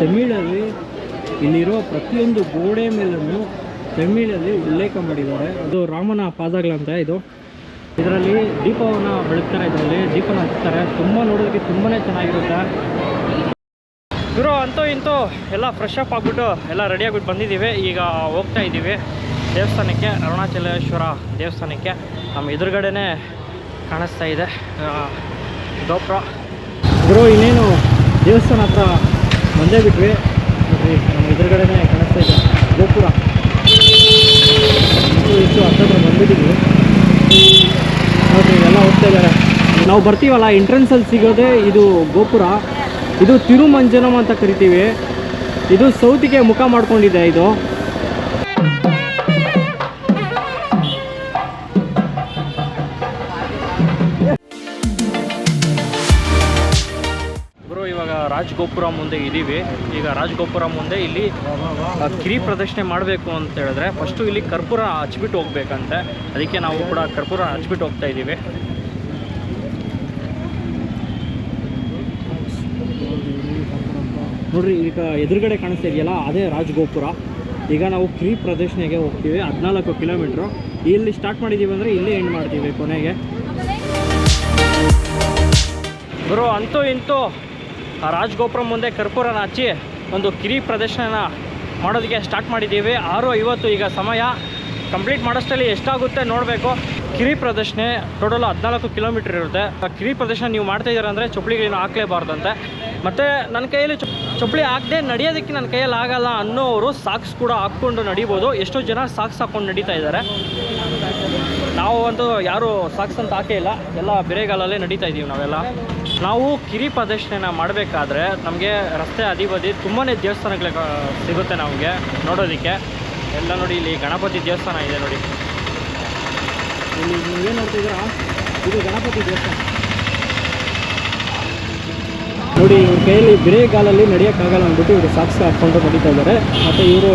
ತಮಿಳಲ್ಲಿ ಇಲ್ಲಿರೋ ಪ್ರತಿಯೊಂದು ಗೋಡೆ ಮೇಲೂ ತಮಿಳಲ್ಲಿ ಉಲ್ಲೇಖ ಮಾಡಿದ್ದಾರೆ. ಅದು ರಾಮನ ಪಾದಗಳಂತೆ ಇದು. ಇದರಲ್ಲಿ ದೀಪವನ್ನು ಬೆಳಗ್ತಾರೆ, ಇದರಲ್ಲಿ ದೀಪನ ಹಚ್ತಾರೆ. ತುಂಬ ನೋಡೋದಕ್ಕೆ ತುಂಬಾ ಚೆನ್ನಾಗಿರುತ್ತೆ. ಇವರು ಅಂತೂ ಇಂತೂ ಎಲ್ಲ ಫ್ರೆಶ್ ಅಪ್ ಆಗಿಬಿಟ್ಟು ಎಲ್ಲ ರೆಡಿ ಆಗಿಬಿಟ್ಟು ಬಂದಿದ್ದೀವಿ. ಈಗ ಹೋಗ್ತಾ ಇದ್ದೀವಿ ದೇವಸ್ಥಾನಕ್ಕೆ, ಅರುಣಾಚಲೇಶ್ವರ ದೇವಸ್ಥಾನಕ್ಕೆ. ನಮ್ಮ ಎದುರುಗಡೆನೇ ಕಾಣಿಸ್ತಾ ಇದೆ ಗೋಪ್ರ. ಗುರು ಇನ್ನೇನು ದೇವಸ್ಥಾನ ಹತ್ರ ಬಂದೇ ಬಿಟ್ವಿ. ನೋಡ್ರಿ, ನಮ್ಮ ಎದುರುಗಡೆನೇ ಕಾಣಿಸ್ತಾ ಇದೆ. ಗೋಪುರ. ಇಷ್ಟು ಹತ್ತತ್ರ ಬಂದ್ಬಿಟ್ಟಿದ್ವಿ. ನೋಡ್ರಿ ಎಲ್ಲ ಹೋಗ್ತಾ ಇದ್ದಾರೆ. ನಾವು ಬರ್ತೀವಲ್ಲ ಎಂಟ್ರೆನ್ಸಲ್ಲಿ ಸಿಗೋದೇ ಇದು ಗೋಪುರ. ಇದು ತಿರುಮಂಜನಂ ಅಂತ ಕರಿತೀವಿ. ಇದು ಸೌತಿಗೆ ಮುಖ ಮಾಡ್ಕೊಂಡಿದೆ ಇದು. ಇವಾಗ ರಾಜಗೋಪುರ ಮುಂದೆ ಇದ್ದೀವಿ ಈಗ ರಾಜಗೋಪುರ ಮುಂದೆ ಇಲ್ಲಿ ಕಿರಿ ಪ್ರದಕ್ಷಿಣೆ ಮಾಡಬೇಕು ಅಂತ ಹೇಳಿದ್ರೆ ಫಸ್ಟು ಇಲ್ಲಿ ಕರ್ಪೂರ ಹಚ್ಬಿಟ್ಟು ಹೋಗ್ಬೇಕಂತೆ. ಅದಕ್ಕೆ ನಾವು ಕೂಡ ಕರ್ಪೂರ ಹಚ್ಬಿಟ್ಟು ಹೋಗ್ತಾ ಇದ್ದೀವಿ ನೋಡ್ರಿ, ಈಗ ಎದುರುಗಡೆ ಕಾಣಿಸ್ತಾ ಇದೆಯಲ್ಲ, ಅದೇ ರಾಜಗೋಪುರ. ಈಗ ನಾವು ಕಿರಿ ಪ್ರದರ್ಶನೆಗೆ ಹೋಗ್ತೀವಿ, ಹದಿನಾಲ್ಕು ಕಿಲೋಮೀಟ್ರು. ಇಲ್ಲಿ ಸ್ಟಾರ್ಟ್ ಮಾಡಿದ್ದೀವಿ ಅಂದರೆ ಇಲ್ಲೇ ಎಂಡ್ ಮಾಡ್ತೀವಿ ಕೊನೆಗೆ. ಬರೋ ಅಂತೂ ಇಂತೂ ಆ ರಾಜಗೋಪುರ ಮುಂದೆ ಕರ್ಪೂರನ ಹಚ್ಚಿ ಒಂದು ಕಿರಿ ಪ್ರದರ್ಶನ ಮಾಡೋದಕ್ಕೆ ಸ್ಟಾರ್ಟ್ ಮಾಡಿದ್ದೀವಿ. ಆರು ಐವತ್ತು ಈಗ ಸಮಯ. ಕಂಪ್ಲೀಟ್ ಮಾಡೋಷ್ಟರಲ್ಲಿ ಎಷ್ಟಾಗುತ್ತೆ ನೋಡಬೇಕು. ಕಿರಿ ಪ್ರದರ್ಶನೆ ಟೋಟಲ್ ಹದಿನಾಲ್ಕು ಕಿಲೋಮೀಟ್ರ್ ಇರುತ್ತೆ. ಆ ಕಿರಿ ಪ್ರದರ್ಶನ ನೀವು ಮಾಡ್ತಾ ಇದ್ದೀರ ಅಂದರೆ ಹಾಕ್ಲೇಬಾರ್ದಂತೆ ಮತ್ತು ನನ್ನ ಕೈಯಲ್ಲಿ ಚೊಪ್ಪಳಿ ಹಾಕದೆ ನಡೆಯೋದಕ್ಕೆ ನನ್ನ ಕೈಯಲ್ಲಿ ಆಗಲ್ಲ ಅನ್ನೋರು ಸಾಕ್ಸ್ ಕೂಡ ಹಾಕ್ಕೊಂಡು ನಡಿಬೋದು. ಎಷ್ಟೋ ಜನ ಸಾಕ್ಸ್ ಹಾಕ್ಕೊಂಡು ನಡೀತಾ ಇದ್ದಾರೆ. ನಾವು ಅಂತೂ ಯಾರು ಸಾಕ್ಸ್ ಅಂತ ಹಾಕೇ ಇಲ್ಲ. ಎಲ್ಲ ಬೆರೆಗಾಲಲ್ಲೇ ನಡೀತಾ ಇದ್ದೀವಿ ನಾವೆಲ್ಲ. ನಾವು ಕಿರಿ ಪ್ರದರ್ಶನ ಮಾಡಬೇಕಾದ್ರೆ ನಮಗೆ ರಸ್ತೆ ಅದಿ ಬದಿ ತುಂಬಾ ದೇವಸ್ಥಾನಗಳು ಸಿಗುತ್ತೆ ನಮಗೆ ನೋಡೋದಕ್ಕೆ. ಎಲ್ಲ ನೋಡಿ ಇಲ್ಲಿ ಗಣಪತಿ ದೇವಸ್ಥಾನ ಇದೆ ನೋಡಿ. ಇಲ್ಲಿ ನೀವೇನು ನೋಡ್ತಿದ್ದೀರಾ ಇದು ಗಣಪತಿ ದೇವಸ್ಥಾನ. ನೋಡಿ ಇವ್ರ ಕೈಯಲ್ಲಿ ಬಿರೆಗಾಲಲ್ಲಿ ನಡೆಯೋಕ್ಕಾಗಲ್ಲ ಅಂದ್ಬಿಟ್ಟು ಇವರು ಸಾಕ್ಸ್ ಹಾಕ್ಕೊಂಡು ನಡೀತಾ ಇದ್ದಾರೆ. ಮತ್ತು ಇವರು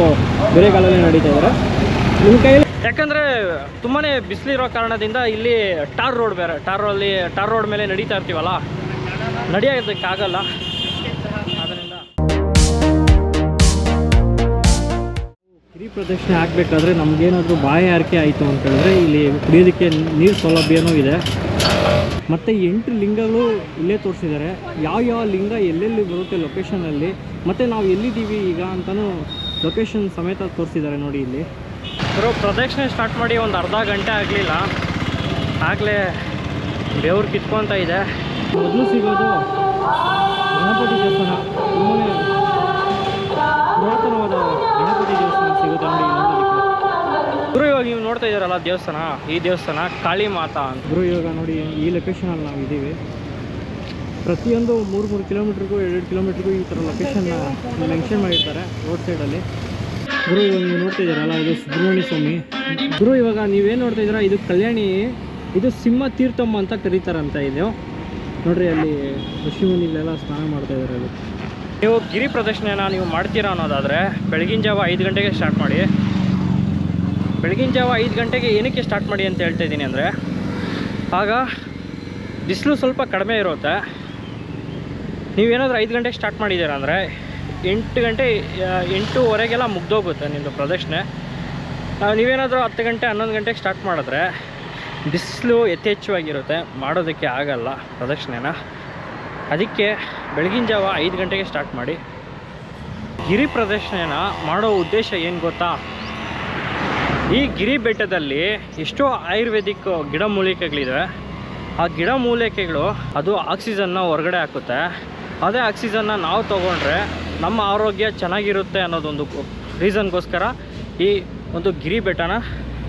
ಬಿರೆಗಾಲಲ್ಲಿ ನಡೀತಾ ಇದ್ದಾರೆ. ನಿಮ್ಮ ಕೈಯಲ್ಲಿ ಯಾಕಂದರೆ ತುಂಬಾ ಬಿಸಿಲಿರೋ ಕಾರಣದಿಂದ ಇಲ್ಲಿ ಟಾರ್ ರೋಡ್ ಬೇರೆ. ಟಾರ್ ಅಲ್ಲಿ ಟಾರ್ ರೋಡ್ ಮೇಲೆ ನಡೀತಾ ಇರ್ತೀವಲ್ಲ? ನಡೆಯೋದಕ್ಕಾಗಲ್ಲ ಅದರಿಂದ ಗಿರಿ ಪ್ರದಕ್ಷಿಣೆ ಆಗಬೇಕಾದ್ರೆ ಬಾಯಿ ಆರಿಕೆ ಆಯಿತು ಅಂತ ಹೇಳಿದ್ರೆ ಇಲ್ಲಿ ಕುಡಿಯೋದಕ್ಕೆ ನೀರು ಸೌಲಭ್ಯನೂ ಇದೆ. ಮತ್ತು ಎಂಟು ಲಿಂಗಗಳು ಇಲ್ಲೇ ತೋರಿಸಿದ್ದಾರೆ. ಯಾವ ಯಾವ ಲಿಂಗ ಎಲ್ಲೆಲ್ಲಿ ಬರುತ್ತೆ ಲೊಕೇಶನಲ್ಲಿ ಮತ್ತು ನಾವು ಎಲ್ಲಿದ್ದೀವಿ ಈಗ ಅಂತಲೂ ಲೊಕೇಶನ್ ಸಮೇತ ತೋರಿಸಿದ್ದಾರೆ ನೋಡಿ ಇಲ್ಲಿ. ಬರೋ ಪ್ರದಕ್ಷಿಣೆ ಸ್ಟಾರ್ಟ್ ಮಾಡಿ ಒಂದು ಅರ್ಧ ಗಂಟೆ ಆಗಲಿಲ್ಲ. ಆಗಲೇ ಬೆವ್ರು ಕಿತ್ಕೊತಾ ಇದೆ. ಮೊದಲು ಸಿಗೋದು ಗಣಪತಿ ದೇವಸ್ಥಾನ. ತುಂಬನೇ ಪುರಾತನವಾದ ಗಣಪತಿ ದೇವಸ್ಥಾನ ಸಿಗುತ್ತೆ ನೋಡಿ ನೋಡೋದಕ್ಕೆ ಗುರು ಇವಾಗ ನೀವು ನೋಡ್ತಾ ಇದ್ದೀರಲ್ಲ ದೇವಸ್ಥಾನ ಈ ದೇವಸ್ಥಾನ ಕಾಳಿ ಮಾತಾ ಅಂತ. ಗುರು ಇವಾಗ ನೋಡಿ ಈ ಲೊಕೇಶನಲ್ಲಿ ನಾವು ಇದ್ದೀವಿ. ಪ್ರತಿಯೊಂದು ಮೂರು ಮೂರು ಕಿಲೋಮೀಟ್ರಿಗೂ ಎರಡು ಕಿಲೋಮೀಟ್ರಿಗೂ ಈ ಥರ ಲೊಕೇಶನ್ನ ಮೆನ್ಷನ್ ಮಾಡಿರ್ತಾರೆ ರೋಡ್ ಸೈಡಲ್ಲಿ ಗುರು ಇವಾಗ ನೀವು ನೋಡ್ತಾ ಇದ್ದೀರಲ್ಲ ಇದು ಸುಬ್ರಹ್ಮಣ್ಯ ಸ್ವಾಮಿ. ಗುರು ಇವಾಗ ನೀವೇನು ನೋಡ್ತಾ ಇದ್ದೀರಾ ಇದು ಕಲ್ಯಾಣಿ ಇದು ಸಿಂಹ ತೀರ್ಥಮ್ಮ ಅಂತ ಕರೀತಾರಂತ ಇದು. ನೋಡ್ರಿ, ಅಲ್ಲಿ ಋಷಿಮುನಿಲೆಲ್ಲ ಸ್ನಾನ ಮಾಡ್ತಾ ಇದ್ದಾರೆ ಅಲ್ಲಿ. ನೀವು ಗಿರಿ ಪ್ರದಕ್ಷಿಣೆನ ನೀವು ಮಾಡ್ತೀರಾ ಅನ್ನೋದಾದರೆ, ಬೆಳಗಿನ ಜಾವ ಐದು ಗಂಟೆಗೆ ಸ್ಟಾರ್ಟ್ ಮಾಡಿ. ಬೆಳಗಿನ ಜಾವ ಐದು ಗಂಟೆಗೆ ಏನಕ್ಕೆ ಸ್ಟಾರ್ಟ್ ಮಾಡಿ ಅಂತ ಹೇಳ್ತಾ ಇದ್ದೀನಿ ಅಂದರೆ, ಆಗ ಬಿಸಿಲು ಸ್ವಲ್ಪ ಕಡಿಮೆ ಇರುತ್ತೆ. ನೀವೇನಾದರೂ ಐದು ಗಂಟೆಗೆ ಸ್ಟಾರ್ಟ್ ಮಾಡಿದ್ದೀರಾ ಅಂದರೆ, ಎಂಟು ಗಂಟೆ ಎಂಟೂವರೆಗೆಲ್ಲ ಮುಗ್ದೋಗುತ್ತೆ ನಿಮ್ಮದು ಪ್ರದಕ್ಷಿಣೆ. ನೀವೇನಾದರೂ ಹತ್ತು ಗಂಟೆ, ಹನ್ನೊಂದು ಗಂಟೆಗೆ ಸ್ಟಾರ್ಟ್ ಮಾಡಿದ್ರೆ ಬಿಸಿಲು ಯಥೇಚ್ಛವಾಗಿರುತ್ತೆ, ಮಾಡೋದಕ್ಕೆ ಆಗಲ್ಲ ಪ್ರದಕ್ಷಿಣೆನ. ಅದಕ್ಕೆ ಬೆಳಗಿನ ಜಾವ ಐದು ಗಂಟೆಗೆ ಸ್ಟಾರ್ಟ್ ಮಾಡಿ. ಗಿರಿ ಪ್ರದಕ್ಷಿಣೆನ ಮಾಡೋ ಉದ್ದೇಶ ಏನು ಗೊತ್ತಾ? ಈ ಗಿರಿ ಬೆಟ್ಟದಲ್ಲಿ ಎಷ್ಟೋ ಆಯುರ್ವೇದಿಕ್ ಗಿಡಮೂಲಿಕೆಗಳಿವೆ ಆ ಗಿಡಮೂಲಿಕೆಗಳು ಅದು ಆಕ್ಸಿಜನ್ನ ಹೊರಗಡೆ ಹಾಕುತ್ತೆ. ಅದೇ ಆಕ್ಸಿಜನ್ನ ನಾವು ತೊಗೊಂಡ್ರೆ ನಮ್ಮ ಆರೋಗ್ಯ ಚೆನ್ನಾಗಿರುತ್ತೆ ಅನ್ನೋದೊಂದು ರೀಸನ್ಗೋಸ್ಕರ ಈ ಒಂದು ಗಿರಿ ಬೆಟ್ಟನ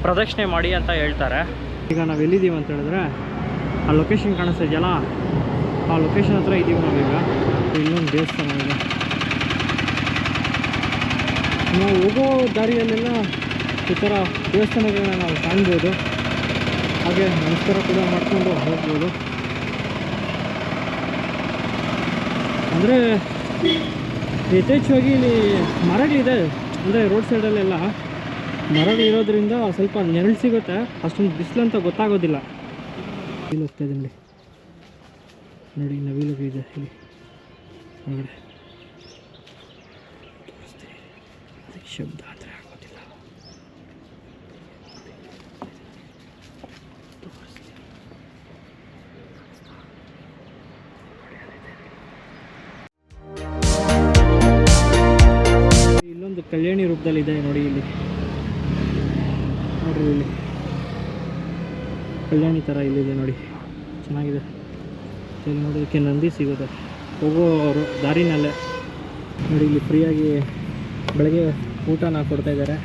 ಪ್ರದಕ್ಷಿಣೆ ಮಾಡಿ ಅಂತ ಹೇಳ್ತಾರೆ. ಈಗ ನಾವು ಎಲ್ಲಿದ್ದೀವಿ ಅಂತ ಹೇಳಿದ್ರೆ, ಆ ಲೊಕೇಶನ್ ಕಾಣಿಸ್ತಾ ಇದೆಯಲ್ಲ, ಆ ಲೊಕೇಶನ್ ಹತ್ರ ಇದ್ದೀವಿ ನಾವೀಗ ಇನ್ನೊಂದು ದೇವಸ್ಥಾನ ಇದೆ. ನಾವು ಹೋಗೋ ದಾರಿಯಲ್ಲೆಲ್ಲ ಈ ಥರ ದೇವಸ್ಥಾನಗಳನ್ನ ನಾವು ಕಾಣ್ಬೋದು. ಹಾಗೆ ನಮಸ್ಕಾರ ಕೂಡ ಮಾಡಿಕೊಂಡು ಹೋಗ್ಬೋದು. ಅಂದರೆ, ಯಥೇಚ್ಛವಾಗಿ ಇಲ್ಲಿ ಮರಗಳಿದೆ. ಅಂದರೆ ರೋಡ್ ಸೈಡಲ್ಲೆಲ್ಲ ಮರಗಳಿರೋದ್ರಿಂದ ಸ್ವಲ್ಪ ನೆರಳು ಸಿಗುತ್ತೆ. ಅಷ್ಟೊಂದು ಬಿಸಿಲು ಅಂತ ಗೊತ್ತಾಗೋದಿಲ್ಲ. ಇಲ್ಲಿ ಹೋಗ್ತಾ ಇದೆ ನೋಡಿ. ನವಿಲು ಇದೆ ಇಲ್ಲಿ. ಒಳಗಡೆ. ಶಬ್ದ ಆದರೆ ಆಗೋದಿಲ್ಲ. ಇಲ್ಲೊಂದು ಕಲ್ಯಾಣಿ ರೂಪದಲ್ಲಿ ಇದೆ ನೋಡಿ ಇಲ್ಲಿ. ನೋಡ್ರಿ ಇಲ್ಲಿ. ಕಲ್ಯಾಣಿ ಥರ ಇಲ್ಲಿದೆ ನೋಡಿ. ಚೆನ್ನಾಗಿದೆ. ಇಲ್ಲಿ ನೋಡೋದಕ್ಕೆ ನಂದಿ ಸಿಗುತ್ತೆ. ಹೋಗೋ ದಾರಿನಲ್ಲೇ. ನೋಡಿ, ಇಲ್ಲಿ ಫ್ರೀಯಾಗಿ ಬೆಳಗ್ಗೆ ಊಟನ ಕೊಡ್ತಾ ಇದ್ದಾರೆ.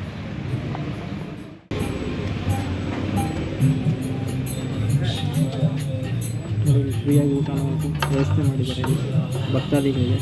ನೋಡಿ ಫ್ರೀಯಾಗಿ ಊಟನ ವ್ಯವಸ್ಥೆ ಮಾಡಿದ್ದಾರೆ ಭಕ್ತಾದಿಗಳಿಗೆ.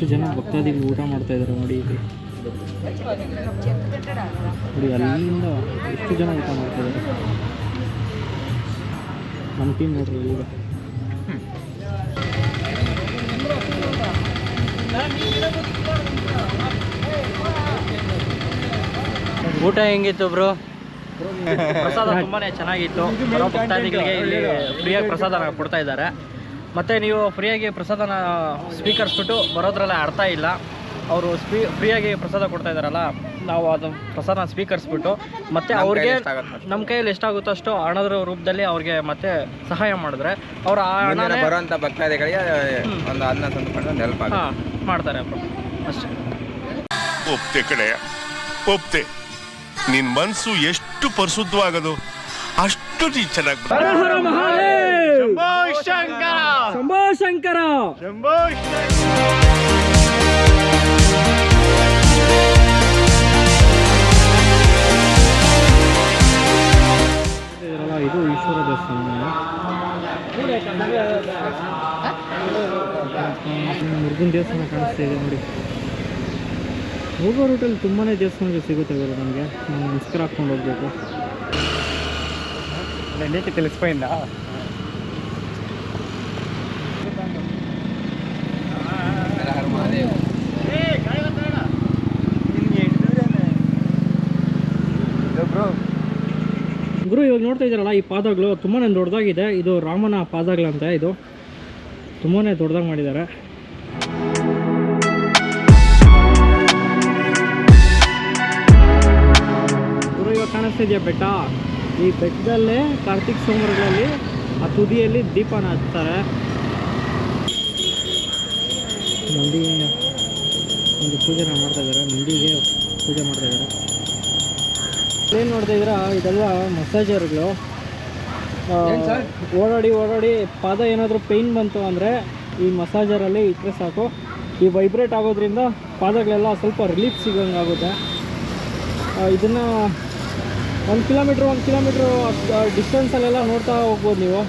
ಎಷ್ಟು ಜನ ಭಕ್ತಾದಿಗಳು ಊಟ ಮಾಡ್ತಾ ಇದ್ದಾರೆ ನೋಡಿ ಇಲ್ಲಿ. ನೋಡಿ ಅಲ್ಲಿಂದ ಎಷ್ಟು ಜನ ಊಟ ಮಾಡ್ತಾ ಇದ್ದಾರೆ? ನಮ್ಮ ಟೀಮ್ ನೋಡ್ರಿ ಈಗ ಊಟ ಹೆಂಗಿತ್ತು ಬ್ರೋ? ಪ್ರಸಾದ ತುಂಬಾನೇ ಚೆನ್ನಾಗಿತ್ತು. ಭಕ್ತಾದಿಗಳಿಗೆ ಇಲ್ಲಿ ಫ್ರೀಯಾಗಿ ಪ್ರಸಾದ ಕೊಡ್ತಾ ಇದ್ದಾರೆ. ಮತ್ತೆ ನೀವು ಫ್ರೀಯಾಗಿ ಪ್ರಸಾದನ ಸ್ವೀಕರಿಸ್ಬಿಟ್ಟು ಬರೋದ್ರಲ್ಲ ಅರ್ಥ ಇಲ್ಲ. ಅವರು ಸ್ಪೀ ಫ್ರೀಯಾಗಿ ಪ್ರಸಾದ ಕೊಡ್ತಾ ಇದ್ದಾರಲ್ಲ ನಾವು ಅದು ಪ್ರಸಾದನ ಸ್ವೀಕರಿಸ್ಬಿಟ್ಟು ಮತ್ತೆ ಅವ್ರಿಗೆ ನಮ್ಮ ಕೈಯಲ್ಲಿ ಎಷ್ಟಾಗುತ್ತೋ ಅಷ್ಟು ಹಣದ ರೂಪದಲ್ಲಿ ಅವ್ರಿಗೆ ಮತ್ತೆ ಸಹಾಯ ಮಾಡಿದ್ರೆ ಅವ್ರು ಆ ಹಣ ಬರುವಂಥ ಭಕ್ತಾದಿಗಳಿಗೆ ಒಂದು ಅನ್ನ ತಂದುಕೊಂಡು ಹೆಲ್ಪ್ ಹಾಂ ಮಾಡ್ತಾರೆ ಅಷ್ಟೇ. ಒಪ್ತೆ ಕಡೆ ಒಪ್ತೆ. ನಿನ್ ಮನ್ಸು ಎಷ್ಟು ಪರಿಶುದ್ಧವಾಗದು ಅಷ್ಟು ನೀ ಚೆನ್ನಾಗಿ ಶಂಕರ. ಇದು ಈಶ್ವರ ದೇವಸ್ಥಾನ. ಮುರುಗನ್ ದೇವಸ್ಥಾನ ಕಾಣಿಸ್ತಾ ಇದೆ ನೋಡಿ. ಹೋಗೋ ರೂಟಲ್ಲಿ ತುಂಬಾ ದೇವಸ್ಥಾನಗಳು ಸಿಗುತ್ತೆ ಇವರು ನಮಗೆ. ನಾನು ನಮಸ್ಕಾರ ಹಾಕ್ಕೊಂಡು ಹೋಗ್ಬೇಕು. ಖಂಡಿತ ತಿಳಿಸ್ಬೈಂದ ನೋಡ್ತಾ ಇದ್ದೀರಲ್ಲ, ಈ ಪಾದಗಳು ತುಂಬಾ ದೊಡ್ಡದಾಗಿದೆ. ಇದು ರಾಮನ ಪಾದಗಳಂತೆ ಇದು. ತುಂಬಾ ದೊಡ್ಡದಾಗಿ ಮಾಡಿದ್ದಾರೆ. ಇವಾಗ ಕಾಣಿಸ್ತಾ ಇದೆಯಾ ಬೆಟ್ಟ? ಈ ಬೆಟ್ಟದಲ್ಲೇ ಕಾರ್ತಿಕ್ ಸೋಮವಾರಗಳಲ್ಲಿ ಆ ತುದಿಯಲ್ಲಿ ದೀಪನ ಹಚ್ತಾರೆ. ನಂದಿ ಒಂದು ಪೂಜೆನ ಮಾಡ್ತಾ ಇದ್ದಾರೆ. ನಂದಿಗೆ ಪೂಜೆ ಮಾಡ್ತಾ ಇದ್ದಾರೆ. ಏನು ನೋಡ್ತಾ ಇದ್ದೀರಾ? ಇದೆಲ್ಲ ಮಸಾಜರ್ಗಳು ಓಡಾಡಿ ಓಡಾಡಿ ಪಾದ ಏನಾದರೂ ಪೇಯ್ನ್ ಬಂತು ಅಂದರೆ ಈ ಮಸಾಜರಲ್ಲಿ ಇಟ್ಟರೆ ಸಾಕು. ಈ ವೈಬ್ರೇಟ್ ಆಗೋದ್ರಿಂದ ಪಾದಗಳೆಲ್ಲ ಸ್ವಲ್ಪ ರಿಲೀಫ್ ಸಿಗೋಂಗೆ ಆಗುತ್ತೆ. ಇದನ್ನು ಒಂದು ಕಿಲೋಮೀಟ್ರ್ ಒಂದು ಕಿಲೋಮೀಟ್ರು ಡಿಸ್ಟೆನ್ಸಲ್ಲೆಲ್ಲ ನೋಡ್ತಾ ಹೋಗ್ಬೋದು ನೀವು.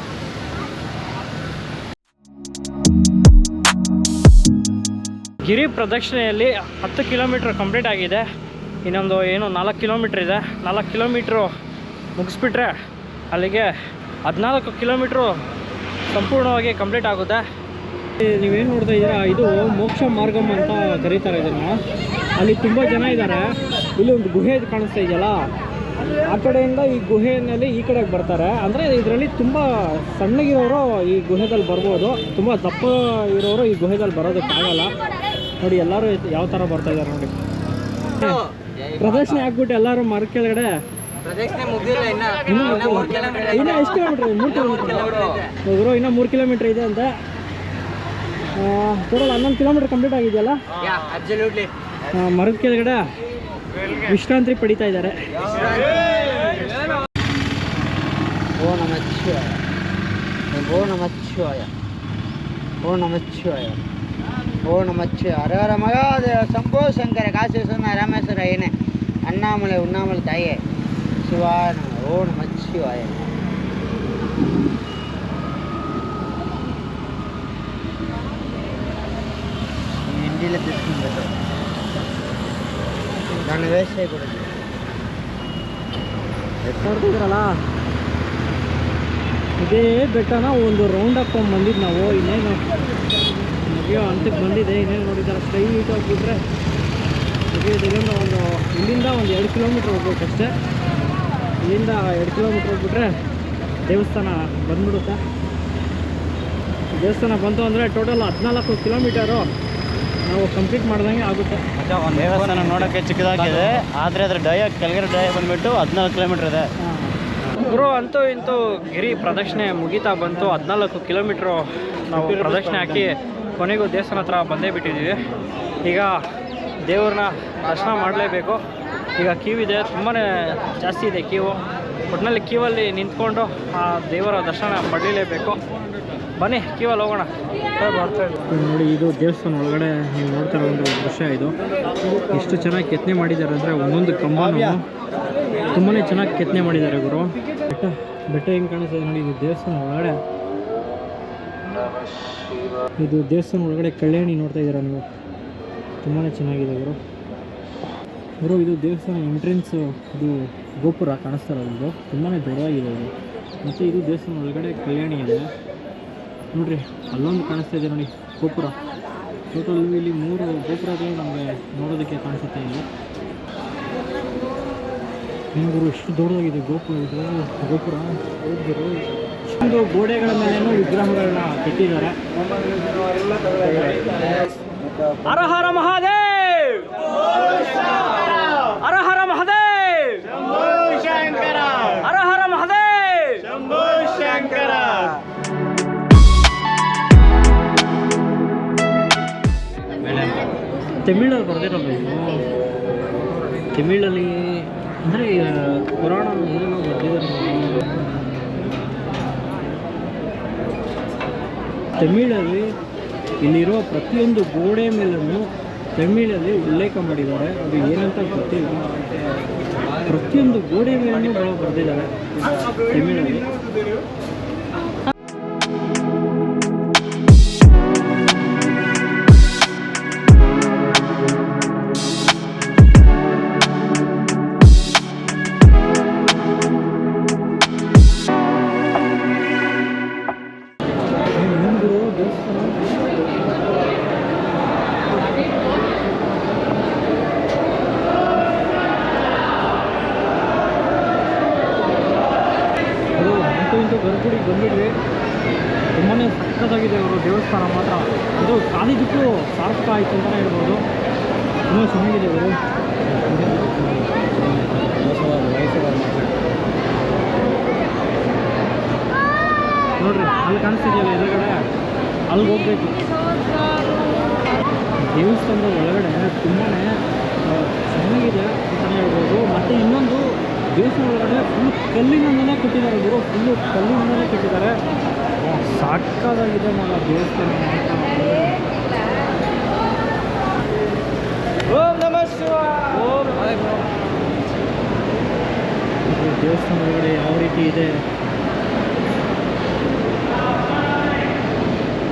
ಗಿರಿ ಪ್ರದಕ್ಷಿಣೆಯಲ್ಲಿ ಹತ್ತು ಕಿಲೋಮೀಟ್ರ್ ಕಂಪ್ಲೀಟ್ ಆಗಿದೆ. ಇನ್ನೊಂದು ಏನು ನಾಲ್ಕು ಕಿಲೋಮೀಟ್ರ್ ಇದೆ. ನಾಲ್ಕು ಕಿಲೋಮೀಟ್ರು ಮುಗಿಸ್ಬಿಟ್ರೆ ಅಲ್ಲಿಗೆ ಹದಿನಾಲ್ಕು ಕಿಲೋಮೀಟ್ರು ಸಂಪೂರ್ಣವಾಗಿ ಕಂಪ್ಲೀಟ್ ಆಗುತ್ತೆ. ನೀವೇನು ನೋಡ್ತಾ ಇದ್ದೀರಾ ಇದು ಮೋಕ್ಷ ಮಾರ್ಗಮ್ ಅಂತ ಕರೀತಾರೆ ಇದನ್ನು. ಅಲ್ಲಿ ತುಂಬ ಜನ ಇದ್ದಾರೆ. ಇಲ್ಲಿ ಒಂದು ಗುಹೆ ಕಾಣಿಸ್ತಾ ಇದೆಯಲ್ಲ? ಆ ಕಡೆಯಿಂದ ಈ ಗುಹೆಯಲ್ಲಿ ಈ ಕಡೆಗೆ ಬರ್ತಾರೆ. ಅಂದರೆ ಇದರಲ್ಲಿ ತುಂಬ ಸಣ್ಣಗಿರೋರು ಈ ಗುಹೆದಲ್ಲಿ ಬರ್ಬೋದು. ತುಂಬ ದಪ್ಪ ಇರೋರು ಈ ಗುಹೆದಲ್ಲಿ ಬರೋದಕ್ಕಾಗಲ್ಲ. ನೋಡಿ ಎಲ್ಲರೂ ಯಾವ ಥರ ಬರ್ತಾ ಇದ್ದಾರೆ ನೋಡಿ. ಪ್ರದರ್ಶನ ಹಾಕ್ಬಿಟ್ಟು ಎಲ್ಲರೂ ಮರ ಕೆಳಗಡೆ. ಪ್ರದಕ್ಷಿಣೆ ಮುಗ್ದಿಲ್ಲ ಇನ್ನ. ಇನ್ನೂ ಇನ್ನ ಮೂರ್ ಕಿಲೋಮೀಟರ್. ಇನ್ನೂ ಎಷ್ಟು ಕಿಲೋಮೀಟ್ರ್ ಮೂರು ಕಿಲೋಮೀಟರ್ ಗುರು ಇನ್ನೂ ಮೂರು ಕಿಲೋಮೀಟರ್ ಇದೆ ಅಂತ. ಟೋಟಲ್ ಹನ್ನೊಂದು ಕಿಲೋಮೀಟರ್ ಕಂಪ್ಲೀಟ್ ಆಗಿದೆಯಲ್ಲ? ಅಬ್ಸಲ್ಯೂಟ್ಲಿ ಮರದ ಕೆಳಗಡೆ ವಿಶ್ರಾಂತಿ ಪಡಿತಾ ಇದ್ದಾರೆ. ಓ ನಮ ಶಿವಾಯ. ಓ ನಮ ಶಿವಾಯ. ಓ ನಮ ಶಿವಾಯ. ಓ ನಮ ಶಿವಾಯ ಹರ ಹರ ಮಹಾದೇವ ಶಂಭೋ ಶಂಕರ ಕಾಶಿ ಸುಂದರ ರಾಮೇಶ್ವರ ಏನೇ ಅಣ್ಣಾಮಲೆ ಉಣ್ಣಾಮಲೆ ತಾಯೇ ಶಿವಾಯ ನಮಃ. ಓ ನಮ ಶಿವಾಯ ఇంటిలో తీసుకుంటారు దాన్ని వేస్ట్ చేయకూడదు ನೋಡ್ತಿದ್ರಲ್ಲ ಇದೇ ಬೆಟ್ಟನ ಒಂದು ರೌಂಡ್ ಹಾಕೊಂಡು ಬಂದಿದ್ದು ನಾವು ಇನ್ನೇನು ಮುಗಿಯೋ ಅಂತಕ್ಕೆ ಬಂದಿದೆ. ಇನ್ನೇನು ನೋಡಿದ್ದಾರೆ ಸ್ಟ್ರೈಟ್ ಹೋಗ್ಬಿಟ್ರೆ ಇಲ್ಲಿಂದ ಒಂದು ಇಲ್ಲಿಂದ ಒಂದು ಎರಡು ಕಿಲೋಮೀಟ್ರ್ ಹೋಗ್ಬೇಕಷ್ಟೇ. ಇಲ್ಲಿಂದ ಎರಡು ಕಿಲೋಮೀಟ್ರ್ ಹೋಗ್ಬಿಟ್ರೆ ದೇವಸ್ಥಾನ ಬಂದ್ಬಿಡುತ್ತೆ. ದೇವಸ್ಥಾನ ಬಂತು ಅಂದರೆ ಟೋಟಲ್ ಹದಿನಾಲ್ಕು ಕಿಲೋಮೀಟರು ನಾವು ಕಂಪ್ಲೀಟ್ ಮಾಡ್ದಂಗೆ ಆಗುತ್ತೆ. ದೇವಸ್ಥಾನ ನೋಡೋಕ್ಕೆ ಚಿಕ್ಕದಾಗಿದೆ ಆದರೆ ಅದರ ಡಯ ಕೆಳಗಡೆ ಡಯ ಬಂದ್ಬಿಟ್ಟು ಹದಿನಾಲ್ಕು ಕಿಲೋಮೀಟ್ರ್ ಇದೆ. ಗುರು ಅಂತೂ ಇಂತೂ ಗಿರಿ ಪ್ರದಕ್ಷಿಣೆ ಮುಗಿತಾ ಬಂತು. ಹದಿನಾಲ್ಕು ಕಿಲೋಮೀಟ್ರು ನಾವು ಪ್ರದಕ್ಷಿಣೆ ಹಾಕಿ ಕೊನೆಗೂ ದೇವಸ್ಥಾನ ಹತ್ರ ಬಂದೇ ಬಿಟ್ಟಿದ್ದೀವಿ. ಈಗ ದೇವ್ರನ್ನ ದರ್ಶನ ಮಾಡಲೇಬೇಕು. ಈಗ ಕ್ಯೂ ಇದೆ ತುಂಬಾ ಜಾಸ್ತಿ ಇದೆ ಕ್ಯೂ. ಒಟ್ಟಿನಲ್ಲಿ ಕ್ಯೂವಲ್ಲಿ ನಿಂತ್ಕೊಂಡು ಆ ದೇವರ ದರ್ಶನ ಪಡೀಲೇಬೇಕು. ಬನ್ನಿ ಕ್ಯೂವಲ್ಲಿ ಹೋಗೋಣ. ನೋಡಿ ಇದು ದೇವಸ್ಥಾನ ಒಳಗಡೆ ನೀವು ನೋಡ್ತಾ ಇರೋ ಒಂದು ದೃಶ್ಯ ಇದು. ಎಷ್ಟು ಚೆನ್ನಾಗಿ ಕೆತ್ತನೆ ಮಾಡಿದ್ದಾರೆ ಅಂದರೆ ಒಂದೊಂದು ಕಂಬನೂ ತುಂಬಾ ಚೆನ್ನಾಗಿ ಕೆತ್ತನೆ ಮಾಡಿದ್ದಾರೆ ಗುರು. ಬೆಟ್ಟ ಬೆಟ್ಟ ಹೆಂಗೆ ಕಾಣಿಸ್ತದೆ ನೋಡಿ ಇದು ದೇವಸ್ಥಾನ ಒಳಗಡೆ. ಇದು ದೇವಸ್ಥಾನ ಒಳಗಡೆ ಕಲ್ಯಾಣಿ ನೋಡ್ತಾ ಇದ್ದೀರಾ ನೀವು? ತುಂಬಾ ಚೆನ್ನಾಗಿದೆ ಗುರು. ಗುರು, ಇದು ದೇವಸ್ಥಾನ ಎಂಟ್ರೆನ್ಸ್ ಇದು ಗೋಪುರ ಕಾಣಿಸ್ತಾ ಇರೋದು ತುಂಬಾ ದೊಡ್ಡದಾಗಿದೆ ಇದು. ಮತ್ತು ಇದು ದೇವಸ್ಥಾನ ಒಳಗಡೆ ಕಲ್ಯಾಣಿ ಇದೆ. ನೋಡ್ರಿ, ಅಲ್ಲೊಂದು ಕಾಣಿಸ್ತಾ ಇದೆ ನೋಡಿ, ಗೋಪುರ. ಟೋಟಲ್ ಇಲ್ಲಿ ಮೂರು ಗೋಪುರಗಳು ನಮಗೆ ನೋಡೋದಕ್ಕೆ ಕಾಣಿಸುತ್ತೆ ಇಲ್ಲಿ. ಏನಾದರೂ ಎಷ್ಟು ದೊಡ್ಡದಾಗಿದೆ ಗೋಪುರ? ಗೋಪುರ ಹೋಗಿರು ಒಂದು ಗೋಡೆಗಳ ಮೇಲೆ ವಿಗ್ರಹಗಳನ್ನ ಕಟ್ಟಿದ್ದಾರೆ. ಅರಹರ ಹರ ಮಹಾದೇವ್! ಹರಹರ ಹರ ಮಹಾದೇವ್! ಶಂಕರ ಹರ ಮಹಾದೇವ್! ತಮಿಳಲ್ಲಿ ಬರ್ದಿರಲ್ಲ ತಮಿಳಲ್ಲಿ ಅಂದರೆ ಪುರಾಣ ಏನೇನೋ ಬರ್ದಿದ್ದಾರೆ ತಮಿಳಲ್ಲಿ ಇಲ್ಲಿರುವ ಪ್ರತಿಯೊಂದು ಗೋಡೆ ಮೇಲೂ ತಮಿಳಲ್ಲಿ ಉಲ್ಲೇಖ ಮಾಡಿದ್ದಾರೆ. ಅದು ಏನಂತ ಗೊತ್ತಿಲ್ಲ. ಪ್ರತಿಯೊಂದು ಗೋಡೆ ಮೇಲೂ ಬರೋ ಬರೆದಿದ್ದಾರೆ ತಮಿಳಲ್ಲಿ. ಕಾಲಿದ್ದಕ್ಕೂ ಸಾಫ್ಟ್ ಆಯಿತು ಅಂತಲೇ ಹೇಳ್ಬೋದು. ತುಂಬ ಚೆನ್ನಾಗಿದೆ ಅವರು ನೋಡ್ರಿ, ಅಲ್ಲಿ ಕಾಣಿಸ್ತಿದೆಯಲ್ಲ ಎದುರುಗಡೆ? ಅಲ್ಲಿಗೆ ಹೋಗ್ಬೇಕು. ದೇವಸ್ಥಾನದ ಒಳಗಡೆ ತುಂಬಾ ಚೆನ್ನಾಗಿದೆ ಅಂತಲೇ ಹೇಳ್ಬೋದು. ಮತ್ತು ಇನ್ನೊಂದು ದೇವಸ್ಥಾನ ಒಳಗಡೆ ಫುಲ್ ಕಲ್ಲಿನಿಂದಲೇ ಕಟ್ಟಿದ್ದಾರೆ ಗುರು ಫುಲ್ಲು ಕಲ್ಲಿನಿಂದಲೇ ಕಟ್ಟಿದ್ದಾರೆ. ಸಾಕಾದಾಗಿದೆ ಮಗ ದೇವಸ್ಥಾನ ಓಂ ನಮ ಓಂ ದೇವಸ್ಥಾನ ಒಳಗಡೆ ಯಾವ ರೀತಿ ಇದೆ.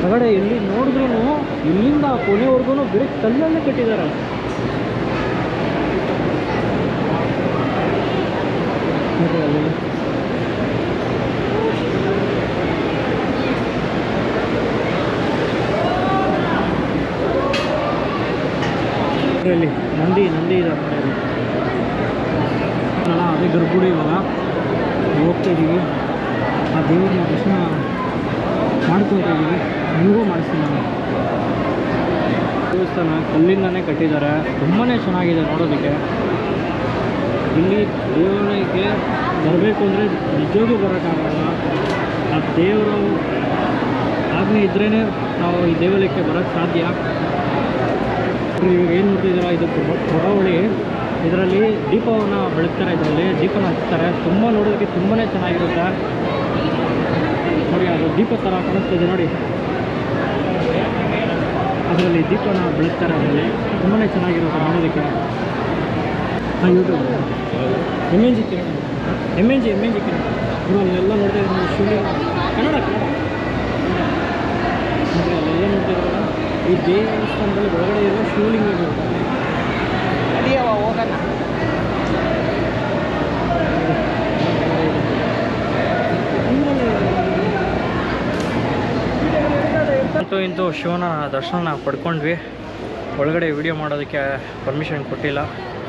ಹೊರಗಡೆ ಎಲ್ಲಿ ನೋಡಿದ್ರೂ ಇಲ್ಲಿಂದ ಕೊನೆವರೆಗೂ ಬರೀ ಕಲ್ಲಲ್ಲೇ ಕಟ್ಟಿದ್ದಾರೆ. ನಂದಿ ನಂದಿ ಇದೆ ಅದೇ ಗರ್ಭುಡಿ ಇವಾಗ. ಹೋಗ್ತಾ ಆ ದೇವರ ದರ್ಶನ ಮಾಡ್ಕೊಳ್ತಾ ಇದ್ದೀವಿ ಮಾಡಿಸ್ತೀನಿ ನಾನು. ದೇವಸ್ಥಾನ ಕಲ್ಲಿಂದನೇ ಕಟ್ಟಿದ್ದಾರೆ. ತುಂಬಾ ಚೆನ್ನಾಗಿದೆ ನೋಡೋದಕ್ಕೆ. ಇಲ್ಲಿ ದೇವಾಲಯಕ್ಕೆ ಬರಬೇಕು ಅಂದರೆ ನಿಜವಾಗೂ ಬರೋಕ್ಕಾಗಲ್ಲ. ಆ ದೇವರು ಆಜ್ಞೆ ಇದ್ರೇ ನಾವು ಈ ದೇವಾಲಯಕ್ಕೆ ಬರೋಕ್ಕೆ ಸಾಧ್ಯ. ಇವಾಗ ಏನು ನೋಡ್ತಿದ್ದೀರ ಇದು ಪ್ರಭ- ಪ್ರಭಾವಳಿ ಇದರಲ್ಲಿ ದೀಪವನ್ನು ಬೆಳಗ್ತಾರೆ ಇದರಲ್ಲಿ ದೀಪನ ಹಚ್ತಾರೆ. ತುಂಬ ನೋಡೋದಕ್ಕೆ ತುಂಬಾ ಚೆನ್ನಾಗಿರುತ್ತೆ. ನೋಡಿ, ಅದು ದೀಪ ಥರ ಕಾಣಿಸ್ತಿದೆ ನೋಡಿ. ಅದರಲ್ಲಿ ದೀಪನ ಬೆಳಗ್ತಾರೆ ಅದರಲ್ಲಿ. ತುಂಬಾ ಚೆನ್ನಾಗಿರುತ್ತೆ ನೋಡೋದಕ್ಕೆ. ಹಾಂ ಯೂಟ್ಯೂಬ್ ಎಂ ಎನ್ ಜಿ ಕೇಳಿ M N G M N G ಕೇಳಿ ನೋಡಿ ಎಲ್ಲ ನೋಡ್ತಾ ಇದ್ದೀನಿ ಶಿವಲಿಂಗ ಕನ್ನಡ ಕನ್ನಡ. ನೋಡಿ ಅಲ್ಲೆಲ್ಲ ನೋಡ್ತಾ ಇದ್ದಾರೆ? ಈ ದೇವಸ್ಥಾನದಲ್ಲಿ ಒಳಗಡೆ ಇರೋ ಶಿವಲಿಂಗಗಳು. ಅವ ಹೋಗೋಣ ಅಂತೂ ಇಂತೂ ಶಿವನ ದರ್ಶನ ಪಡ್ಕೊಂಡ್ವಿ. ಒಳಗಡೆ ವಿಡಿಯೋ ಮಾಡೋದಕ್ಕೆ ಪರ್ಮಿಷನ್ ಕೊಟ್ಟಿಲ್ಲ.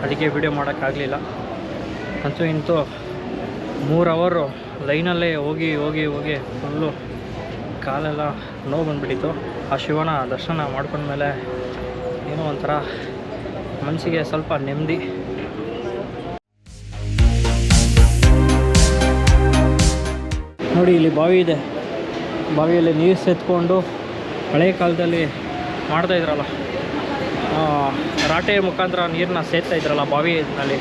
ಅದಕ್ಕೆ ವಿಡಿಯೋ ಮಾಡೋಕ್ಕಾಗಲಿಲ್ಲ. ಅಂತೂ ಇಂತು ಮೂರು ಅವರು ಲೈನಲ್ಲೇ ಹೋಗಿ ಹೋಗಿ ಹೋಗಿ ಫುಲ್ಲು ಕಾಲೆಲ್ಲ ನೋವು ಬಂದುಬಿಟ್ಟಿತ್ತು. ಆ ಶಿವನ ದರ್ಶನ ಮಾಡ್ಕೊಂಡ್ಮೇಲೆ ಏನೋ ಒಂಥರ ಮನಸ್ಸಿಗೆ ಸ್ವಲ್ಪ ನೆಮ್ಮದಿ. ನೋಡಿ, ಇಲ್ಲಿ ಬಾವಿ ಇದೆ. ಬಾವಿಯಲ್ಲಿ ನೀರು ಸೆತ್ಕೊಂಡು ಹಳೆ ಕಾಲದಲ್ಲಿ ಮಾಡ್ತಾ ಇದ್ರಲ್ಲ. ರಾಟೆ ಮುಖಾಂತರ ನೀರನ್ನ ಸೇರ್ತಾ ಇದ್ರಲ್ಲ ಬಾವಿನಲ್ಲಿ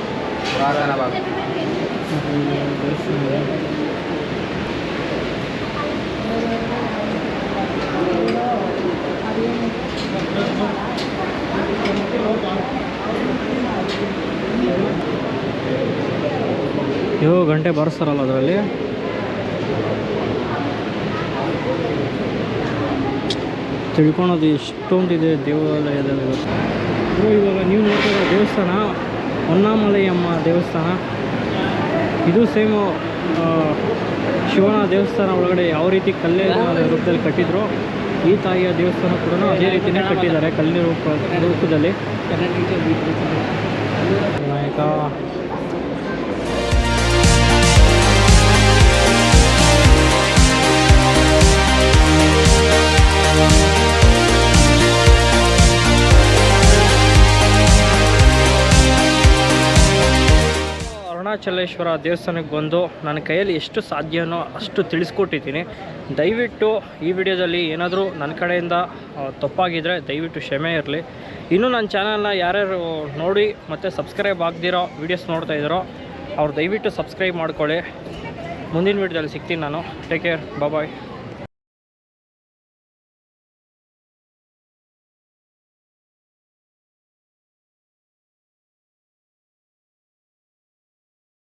ಏಳು ಗಂಟೆ ಬರ್ಸ್ತಾರಲ್ಲ ಅದರಲ್ಲಿ? ತಿಳ್ಕೊಳೋದು ಎಷ್ಟೊಂದಿದೆ ದೇವಾಲಯದಲ್ಲಿ ಇವಾಗ ನೀವು ನೋಡ್ತಿರೋ ದೇವಸ್ಥಾನ, ಹೊನ್ನಾಮಲೈಯಮ್ಮ ದೇವಸ್ಥಾನ. ಇದು ಸೇಮು ಶಿವನ ದೇವಸ್ಥಾನ ಒಳಗಡೆ ಯಾವ ರೀತಿ ಕಲ್ಲೇ ರೂಪದಲ್ಲಿ ಕಟ್ಟಿದ್ರು. ಈ ತಾಯಿಯ ದೇವಸ್ಥಾನ ಕೂಡ ಅದೇ ರೀತಿಯೇ ಕಟ್ಟಿದ್ದಾರೆ ಕಲ್ಲಿನ ರೂಪ ರೂಪದಲ್ಲಿ. ವಿನಾಯಕ ಅರುಣಾಚಲೇಶ್ವರ ದೇವಸ್ಥಾನಕ್ಕೆ ಬಂದು ನನ್ನ ಕೈಯಲ್ಲಿ ಎಷ್ಟು ಸಾಧ್ಯನೋ ಅಷ್ಟು ತಿಳಿಸ್ಕೊಟ್ಟಿದ್ದೀನಿ. ದಯವಿಟ್ಟು ಈ ವಿಡಿಯೋದಲ್ಲಿ ಏನಾದರೂ ನನ್ನ ಕಡೆಯಿಂದ ತಪ್ಪಾಗಿದ್ದರೆ ದಯವಿಟ್ಟು ಕ್ಷಮೆ ಇರಲಿ. ಇನ್ನೂ ನನ್ನ ಚಾನಲ್ನ ಯಾರ್ಯಾರು ನೋಡಿ ಮತ್ತು ಸಬ್ಸ್ಕ್ರೈಬ್ ಆಗದಿರೋ ವೀಡಿಯೋಸ್ ನೋಡ್ತಾ ಇದ್ದಾರೋ, ಅವ್ರು ದಯವಿಟ್ಟು ಸಬ್ಸ್ಕ್ರೈಬ್ ಮಾಡ್ಕೊಳ್ಳಿ. ಮುಂದಿನ ವಿಡಿಯೋದಲ್ಲಿ ಸಿಗ್ತೀನಿ ನಾನು. Take care bye